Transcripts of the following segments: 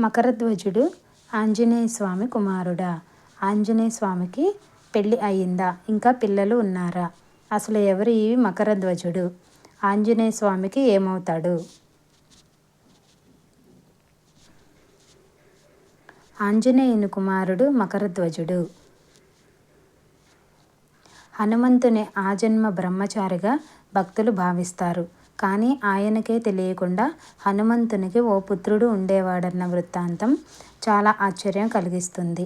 మకరధ్వజుడు ఆంజనేయ స్వామి కుమారుడా. ఆంజనేయ స్వామికి పెళ్ళి అయిందా? ఇంకా పిల్లలు ఉన్నారా? అసలు ఎవరు ఈ మకరధ్వజుడు? ఆంజనేయ స్వామికి ఏమవుతాడు? ఆంజనేయుని కుమారుడు మకరధ్వజుడు. హనుమంతుని ఆజన్మ బ్రహ్మచారిగా భక్తులు భావిస్తారు. కానీ ఆయనకే తెలియకుండా హనుమంతునికి ఓ పుత్రుడు ఉండేవాడన్న వృత్తాంతం చాలా ఆశ్చర్యం కలిగిస్తుంది.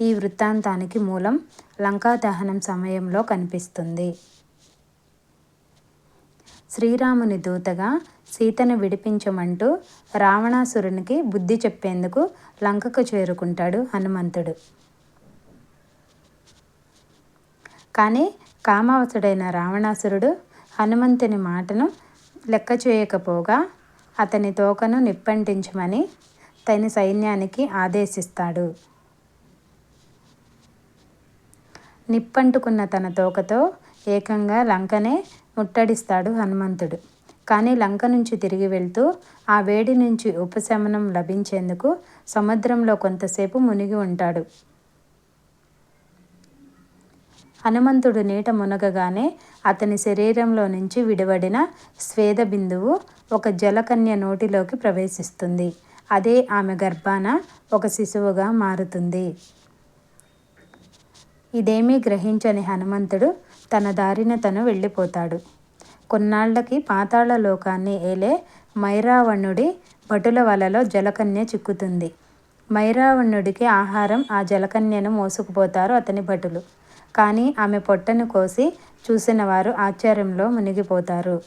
ఈ వృత్తాంతానికి మూలం లంకా దహనం సమయంలో కనిపిస్తుంది. శ్రీరాముని దూతగా సీతను విడిపించమంటూ రావణాసురునికి బుద్ధి చెప్పేందుకు లంకకు చేరుకుంటాడు హనుమంతుడు. కానీ కామావసుడైన రావణాసురుడు హనుమంతుని మాటను లెక్క చేయకపోగా అతని తోకను నిప్పంటించమని తన సైన్యానికి ఆదేశిస్తాడు. నిప్పంటుకున్న తన తోకతో ఏకంగా లంకనే ముట్టడిస్తాడు హనుమంతుడు. కానీ లంక నుంచి తిరిగి వెళ్తూ ఆ వేడి నుంచి ఉపశమనం లభించేందుకు సముద్రంలో కొంతసేపు మునిగి ఉంటాడు. హనుమంతుడు నీట మునగగానే అతని శరీరంలో నుంచి విడివడిన స్వేద బిందువు ఒక జలకన్య నోటిలోకి ప్రవేశిస్తుంది. అదే ఆమె గర్భాన ఒక శిశువుగా మారుతుంది. ఇదేమీ గ్రహించని హనుమంతుడు తన దారిన తను వెళ్ళిపోతాడు. కొన్నాళ్ళకి పాతాళ లోకాన్ని ఏలే మైరావణుడి భటుల వలలో జలకన్య చిక్కుతుంది. మైరావణుడికి ఆహారం ఆ జలకన్యను మోసుకుపోతారు అతని భటులు. కానీ ఆమె పొట్టను కోసి చూసిన వారు ఆశ్చర్యంలో మునిగిపోతారు.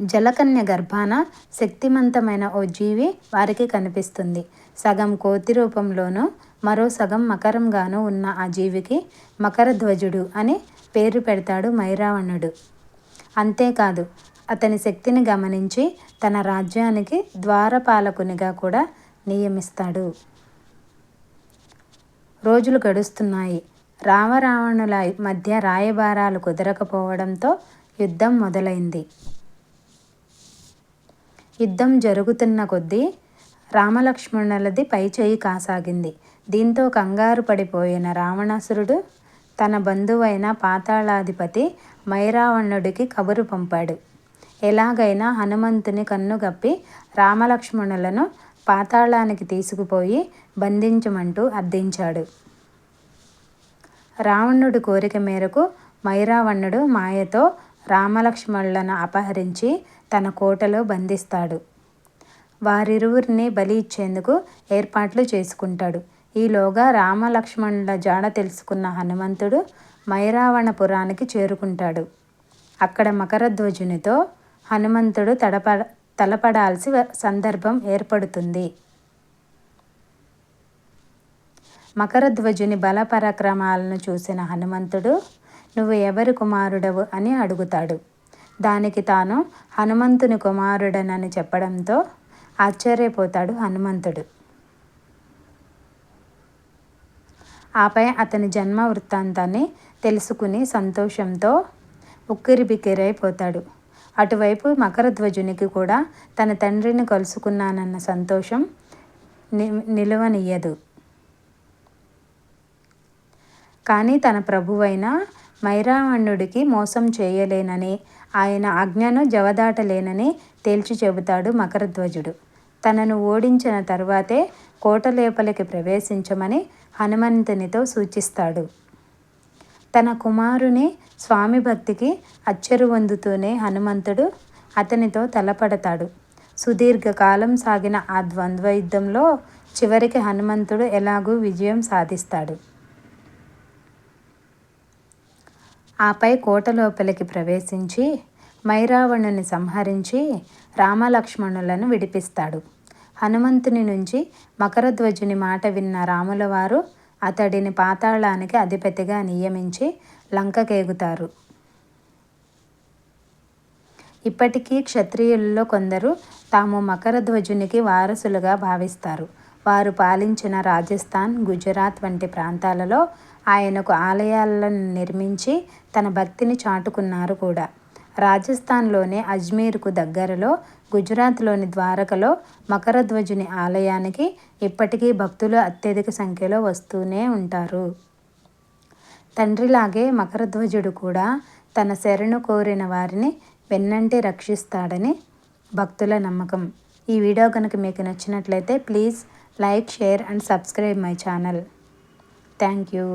జలకన్య గర్భాన శక్తిమంతమైన ఓ జీవి వారికి కనిపిస్తుంది. సగం కోతి రూపంలోనూ మరో సగం మకరంగాను ఉన్న ఆ జీవికి మకరధ్వజుడు అని పేరు పెడతాడు మైరావణుడు. అంతేకాదు అతని శక్తిని గమనించి తన రాజ్యానికి ద్వారపాలకునిగా కూడా నియమిస్తాడు. రోజులు గడుస్తున్నాయి. రామరావణుల మధ్య రాయబారాలు కుదరకపోవడంతో యుద్ధం మొదలైంది. యుద్ధం జరుగుతున్న కొద్దీ రామలక్ష్మణులది పైచేయి కాసాగింది. దీంతో కంగారు పడిపోయిన రావణాసురుడు తన బంధువైన పాతాళాధిపతి మైరావణుడికి కబురు పంపాడు. ఎలాగైనా హనుమంతుని కన్నుగప్పి రామలక్ష్మణులను పాతాళానికి తీసుకుపోయి బంధించమంటూ అర్థించాడు. రావణుడి కోరిక మేరకు మైరావణుడు మాయతో రామలక్ష్మణులను అపహరించి తన కోటలో బంధిస్తాడు. వారిరువురిని బలి ఇచ్చేందుకు ఏర్పాట్లు చేసుకుంటాడు. ఈలోగా రామలక్ష్మణుల జాడ తెలుసుకున్న హనుమంతుడు మైరావణపురానికి చేరుకుంటాడు. అక్కడ మకరధ్వజునితో హనుమంతుడు తడప తలపడాల్సి సందర్భం ఏర్పడుతుంది. మకరధ్వజుని బలపరాక్రమాలను చూసిన హనుమంతుడు నువ్వు ఎవరి కుమారుడవు? అని అడుగుతాడు. దానికి తాను హనుమంతుని కుమారుడనని చెప్పడంతో ఆశ్చర్యపోతాడు హనుమంతుడు. ఆపై అతని జన్మ వృత్తాంతాన్ని తెలుసుకుని సంతోషంతో ఉక్కిరిబిక్కిరైపోతాడు. అటువైపు మకరధ్వజునికి కూడా తన తండ్రిని కలుసుకున్నానన్న సంతోషం ని నిలువనియ్యదు. కానీ తన ప్రభువైన మైరావణుడికి మోసం చేయలేనని ఆయన ఆజ్ఞను జవదాటలేనని తేల్చి చెబుతాడు మకరధ్వజుడు. తనను ఓడించిన తర్వాతే కోటలేపలికి ప్రవేశించమని హనుమంతునితో సూచిస్తాడు. తన కుమారుని స్వామి భక్తికి అచ్చరువొందుతూనే హనుమంతుడు అతనితో తలపడతాడు. సుదీర్ఘకాలం సాగిన ఆ ద్వంద్వ యుద్ధంలో చివరికి హనుమంతుడు ఎలాగూ విజయం సాధిస్తాడు. ఆపై కోట లోపలికి ప్రవేశించి మైరావణుని సంహరించి రామలక్ష్మణులను విడిపిస్తాడు. హనుమంతుని నుంచి మకరధ్వజుని మాట విన్న రాములవారు అతడిని పాతాళానికి అధిపతిగా నియమించి లంకకేగుతారు. ఇప్పటికీ క్షత్రియుల్లో కొందరు తాము మకరధ్వజునికి వారసులుగా భావిస్తారు. వారు పాలించిన రాజస్థాన్ గుజరాత్ వంటి ప్రాంతాలలో ఆయనకు ఆలయాలను నిర్మించి తన భక్తిని చాటుకున్నారు కూడా. రాజస్థాన్లోని అజ్మీర్కు దగ్గరలో గుజరాత్లోని ద్వారకలో మకరధ్వజుని ఆలయానికి ఇప్పటికీ భక్తులు అత్యధిక సంఖ్యలో వస్తూనే ఉంటారు. తండ్రిలాగే మకరధ్వజుడు కూడా తన శరణు కోరిన వారిని వెన్నంటి రక్షిస్తాడని భక్తుల నమ్మకం. ఈ వీడియో కనుక మీకు నచ్చినట్లయితే please like share and subscribe my channel. Thank you